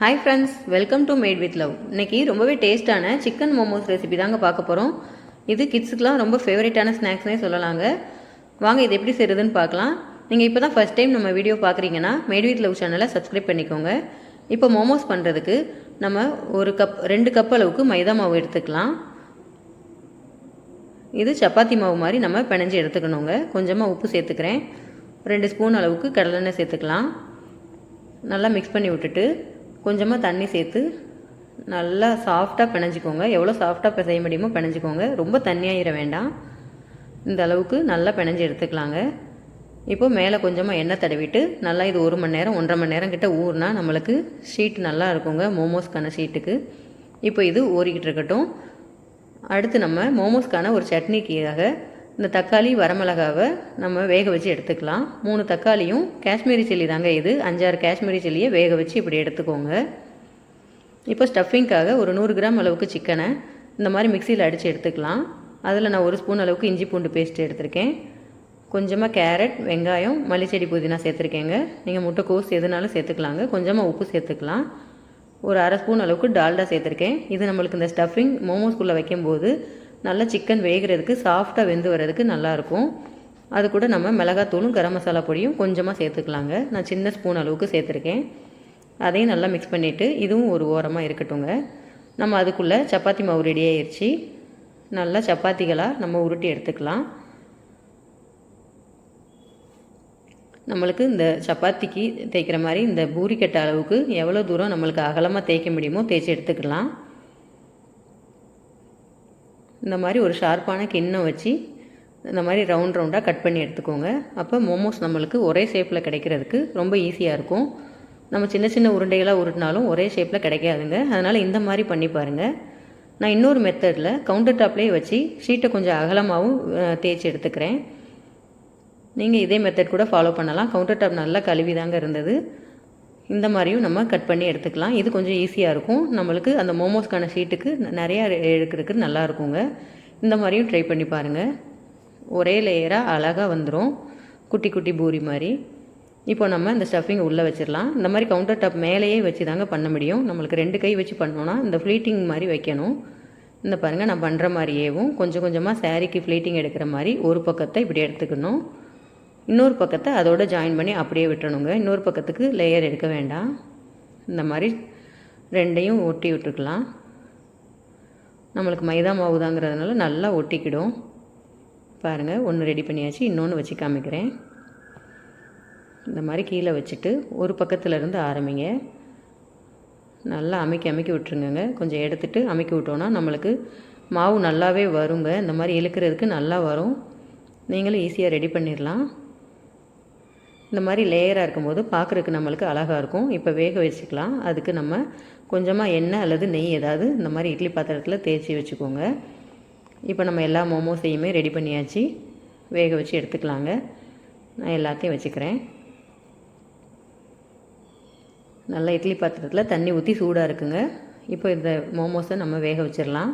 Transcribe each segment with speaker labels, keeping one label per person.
Speaker 1: Hi friends welcome to Made With Love இன்னைக்கு ரொம்பவே டேஸ்ட்டான சிக்கன் மோமோஸ் ரெசிபி தாங்க பார்க்க போகிறோம் இது கிட்ஸுக்கெலாம் ரொம்ப ஃபேவரட்டான ஸ்நாக்ஸ்னே சொல்லலாங்க. வாங்க இது எப்படி செய்கிறதுன்னு பார்க்கலாம். நீங்கள் இப்போ தான் ஃபஸ்ட் டைம் நம்ம வீடியோ பார்க்குறீங்கன்னா மேட் வித் லவ் சேனலை சப்ஸ்கிரைப் பண்ணிக்கோங்க. இப்போ மோமோஸ் பண்ணுறதுக்கு நம்ம ஒரு கப் ரெண்டு கப் அளவுக்கு மைதா மாவு எடுத்துக்கலாம். இது சப்பாத்தி மாவு மாதிரி நம்ம பிணைஞ்சு எடுத்துக்கணுங்க. கொஞ்சமாக உப்பு சேர்த்துக்கிறேன். ரெண்டு ஸ்பூன் அளவுக்கு கடலெண்ணெய் சேர்த்துக்கலாம். நல்லா மிக்ஸ் பண்ணி விட்டுட்டு கொஞ்சமாக தண்ணி சேர்த்து நல்லா சாஃப்டாக பிணைஞ்சிக்கோங்க. எவ்வளோ சாஃப்டாக பிசைய முடியுமோ பிணைஞ்சிக்கோங்க. ரொம்ப தண்ணியாகிட வேண்டாம். இந்த அளவுக்கு நல்லா பிணைஞ்சி எடுத்துக்கலாங்க. இப்போது மேலே கொஞ்சமாக எண்ணெய் தடவிட்டு நல்லா இது ஒரு மணி நேரம் ஒன்றரை மணி நேரம் கிட்ட ஊறினா நம்மளுக்கு ஷீட் நல்லா இருக்குங்க. மோமோஸ்க்கான ஷீட்டுக்கு இப்போ இது ஊறிக்கிட்டு இருக்கட்டும். அடுத்து நம்ம மோமோஸ்க்கான ஒரு சட்னிக்காக இந்த தக்காளி வரமிளகாவை நம்ம வேக வச்சு எடுத்துக்கலாம். மூணு தக்காளியும் காஷ்மீரி சில்லி தாங்க இது. அஞ்சாறு காஷ்மீரி சில்லியை வேக வச்சு இப்படி எடுத்துக்கோங்க. இப்போ ஸ்டஃபிங்க்காக ஒரு நூறு கிராம் அளவுக்கு சிக்கனை இந்த மாதிரி மிக்சியில் அடித்து எடுத்துக்கலாம். அதில் நான் ஒரு ஸ்பூன் அளவுக்கு இஞ்சி பூண்டு பேஸ்ட் எடுத்திருக்கேன். கொஞ்சமாக கேரட் வெங்காயம் மல்லிச்செடி புதினா சேர்த்துருக்கேங்க. நீங்கள் முட்டைக்கோஸ் எதுனாலும் சேர்த்துக்கலாங்க. கொஞ்சமாக உப்பு சேர்த்துக்கலாம். ஒரு அரை ஸ்பூன் அளவுக்கு டால்டா சேர்த்துருக்கேன். இது நம்மளுக்கு இந்த ஸ்டஃபிங் மோமோஸ்குள்ளே வைக்கும்போது நல்லா சிக்கன் வேகிறதுக்கு சாஃப்டாக வெந்து வர்றதுக்கு நல்லாயிருக்கும் அது கூட நம்ம மிளகாத்தூளும் கரம் மசாலா பொடியும் கொஞ்சமாக சேர்த்துக்கலாங்க. நான் சின்ன ஸ்பூன் அளவுக்கு சேர்த்துருக்கேன். அதையும் நல்லா மிக்ஸ் பண்ணிவிட்டு இதுவும் ஒரு ஓரமாக இருக்கட்டுங்க நம்ம அதுக்குள்ளே சப்பாத்தி மாவு ரெடி ஆயிடுச்சு நல்லா சப்பாத்திகளாக நம்ம உருட்டி எடுத்துக்கலாம். நம்மளுக்கு இந்த சப்பாத்திக்கு தேய்க்கிற மாதிரி இந்த பூரி கட்ட அளவுக்கு எவ்வளோ தூரம் நம்மளுக்கு அகலமாக தேய்க்க முடியுமோ தேய்ச்சி எடுத்துக்கலாம். இந்த மாதிரி ஒரு ஷார்ப்பான கிண்ணம் வச்சு இந்த மாதிரி ரவுண்ட் ரவுண்டாக கட் பண்ணி எடுத்துக்கோங்க. அப்போ மோமோஸ் நம்மளுக்கு ஒரே ஷேப்பில் கிடைக்கிறதுக்கு ரொம்ப ஈஸியாக இருக்கும். நம்ம சின்ன சின்ன உருண்டைகளாக உருட்டினாலும் ஒரே ஷேப்பில் கிடைக்காதுங்க. அதனால் இந்த மாதிரி பண்ணி பாருங்கள் நான் இன்னொரு மெத்தடில் கவுண்டர் டாப்லேயே வச்சு ஷீட்டை கொஞ்சம் அகலமாகவும் தேய்ச்சி எடுத்துக்கிறேன். நீங்கள் இதே மெத்தட் கூட ஃபாலோ பண்ணலாம். கவுண்டர் டாப் நல்லா கழுவி தாங்க இருந்தது. இந்த மாதிரியும் நம்ம கட் பண்ணி எடுத்துக்கலாம். இது கொஞ்சம் ஈஸியாக இருக்கும். நம்மளுக்கு அந்த மோமோஸ்க்கான ஷீட்டுக்கு நிறையா எடுக்கிறதுக்கு நல்லா இருக்குங்க. இந்த மாதிரியும் ட்ரை பண்ணி பாருங்கள் ஒரே லேயராக அழகாக வந்துடும் குட்டி குட்டி பூரி மாதிரி. இப்போ நம்ம இந்த ஸ்டஃபிங் உள்ளே வச்சிடலாம். இந்த மாதிரி கவுண்டர் டாப் மேலேயே வச்சு தாங்க பண்ண முடியும். நம்மளுக்கு ரெண்டு கை வச்சு பண்ணோன்னா இந்த ஃப்ளீட்டிங் மாதிரி வைக்கணும். இந்த பாருங்கள் நான் பண்ணுற மாதிரியேவும் கொஞ்சம் கொஞ்சமாக சாரீக்கு ஃப்ளீட்டிங் எடுக்கிற மாதிரி ஒரு பக்கத்தை இப்படி எடுத்துக்கணும். இன்னொரு பக்கத்தை அதோட ஜாயின் பண்ணி அப்படியே விட்டுறணுங்க. இன்னொரு பக்கத்துக்கு லேயர் எடுக்க வேண்டாம். இந்த மாதிரி ரெண்டையும் ஒட்டி விட்டுருக்கலாம். நம்மளுக்கு மைதா மாவு தாங்கிறதுனால நல்லா ஒட்டிக்கிடும். பாருங்கள் ஒன்று ரெடி பண்ணியாச்சு. இன்னொன்று வச்சு காமிக்கிறேன். இந்த மாதிரி கீழே வச்சுட்டு ஒரு பக்கத்தில் இருந்து ஆரம்பிங்க. நல்லா அமைக்கி அமைக்கி விட்டுருங்க கொஞ்சம் எடுத்துட்டு அமைக்கி விட்டோன்னா நம்மளுக்கு மாவு நல்லாவே வருங்க. இந்த மாதிரி இழுக்கிறதுக்கு நல்லா வரும். நீங்களும் ஈஸியாக ரெடி பண்ணிடலாம் இந்த மாதிரி லேயராக இருக்கும்போது பார்க்குறதுக்கு நம்மளுக்கு அழகாக இருக்கும். இப்போ வேக வச்சுக்கலாம். அதுக்கு நம்ம கொஞ்சமாக எண்ணெய் அல்லது நெய் ஏதாவது இந்த மாதிரி இட்லி பாத்திரத்தில் தேய்ச்சி வச்சுக்கோங்க. இப்போ நம்ம எல்லா மோமோஸையுமே ரெடி பண்ணியாச்சு. வேக வச்சு எடுத்துக்கலாங்க. நான் எல்லாத்தையும் வச்சுக்கிறேன். நல்லா இட்லி பாத்திரத்தில் தண்ணி ஊற்றி சூடாக இருக்குங்க. இப்போ இந்த மோமோஸை நம்ம வேக வச்சிடலாம்.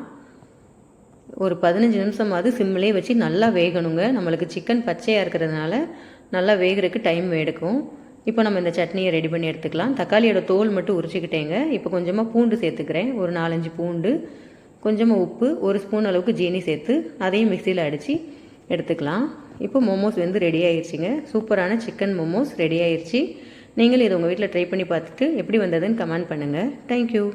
Speaker 1: ஒரு பதினஞ்சு நிமிஷமாவது சிம்மிலே வச்சு நல்லா வேகணுங்க. நம்மளுக்கு சிக்கன் பச்சையாக இருக்கிறதுனால நல்லா வேகிறதுக்கு டைம் எடுக்கும். இப்போ நம்ம இந்த சட்னியை ரெடி பண்ணி எடுத்துக்கலாம். தக்காளியோட தோல் மட்டும் உரிச்சிக்கிட்டேங்க. இப்போ கொஞ்சமாக பூண்டு சேர்த்துக்கிறேன். ஒரு நாலஞ்சு பூண்டு கொஞ்சமாக உப்பு ஒரு ஸ்பூன் அளவுக்கு ஜீனி சேர்த்து அதையும் மிக்சியில் அடித்து எடுத்துக்கலாம். இப்போ மோமோஸ் வந்து ரெடி ஆயிடுச்சிங்க சூப்பரான சிக்கன் மோமோஸ் ரெடி ஆயிடுச்சு நீங்களும் இதை உங்கள் வீட்டில் ட்ரை பண்ணி பார்த்துட்டு எப்படி வந்ததுன்னு கமெண்ட் பண்ணுங்கள் தேங்க்யூ